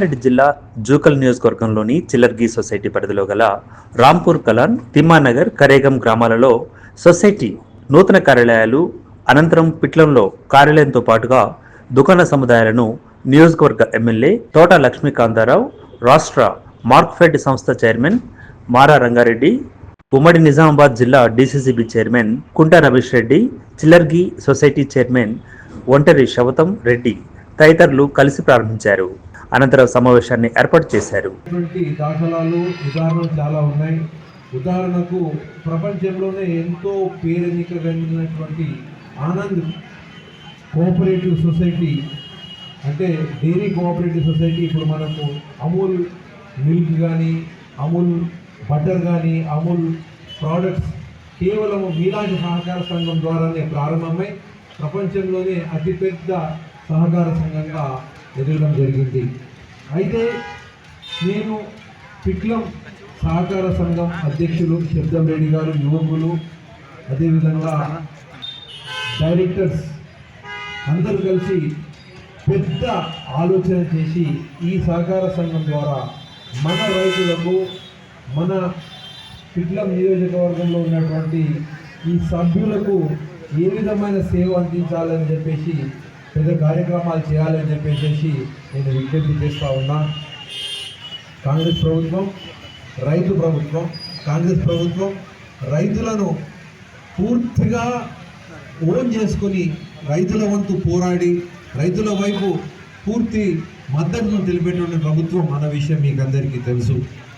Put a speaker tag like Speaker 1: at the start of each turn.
Speaker 1: రంగారెడ్డి జిల్లా జూకల్ నియోజకవర్గంలోని చిల్లర్గి సొసైటీ పరిధిలో గల రాంపూర్ కలాన్ తిమ్మానగర్ కరేగం గ్రామాలలో సొసైటీ నూతన కార్యాలయాలు అనంతరం పిట్లంలో కార్యాలయంతో పాటుగా దుకాణ సముదాయాలను నియోజకవర్గ ఎమ్మెల్యే తోట లక్ష్మీకాంతారావు రాష్ట్ర మార్క్ఫెడ్ సంస్థ చైర్మన్ మారా రంగారెడ్డి ఉమ్మడి నిజామాబాద్ జిల్లా DCCB chairman Kunta Ramesh Reddy Chillargi society chairman ఒంటరి శవతం రెడ్డి తదితరులు కలిసి ప్రారంభించారు. అనంతరం సమావేశాన్ని ఏర్పాటు చేశారు.
Speaker 2: ఇటువంటి దాఖలాలు ఉదాహరణలు చాలా ఉన్నాయి. ఉదాహరణకు ప్రపంచంలోనే ఎంతో పేరెన్నికగలిగినటువంటి ఆనంద్ కోఆపరేటివ్ సొసైటీ అంటే డైరీ కోఆపరేటివ్ సొసైటీ ఇప్పుడు మనకు అమూల్ మిల్క్ కానీ అమూల్ బటర్ కానీ అమూల్ ప్రోడక్ట్స్ కేవలం మీలాంటి సహకార సంఘం ద్వారానే ప్రారంభమై ప్రపంచంలోనే అతిపెద్ద సహకార సంఘంగా ఎదగడం జరిగింది. అయితే నేను పిట్లం సహకార సంఘం అధ్యక్షులు శబ్దం రెడ్డి గారు యువకులు అదేవిధంగా డైరెక్టర్స్ అందరూ కలిసి పెద్ద ఆలోచన చేసి ఈ సహకార సంఘం ద్వారా మన రైతులకు మన పిట్లం నియోజకవర్గంలో ఉన్నటువంటి ఈ సభ్యులకు ఏ విధమైన సేవ అందించాలని చెప్పేసి పెద్ద కార్యక్రమాలు చేయాలని చెప్పేసి నేను విజ్ఞప్తి చేస్తూ ఉన్నా. కాంగ్రెస్ ప్రభుత్వం రైతు ప్రభుత్వం కాంగ్రెస్ ప్రభుత్వం రైతులను పూర్తిగా ఓన్ చేసుకొని రైతుల వంతు పోరాడి రైతుల వైపు పూర్తి మద్దతును తెలిపేటువంటి ప్రభుత్వం అన్న విషయం మీకు అందరికీ తెలుసు.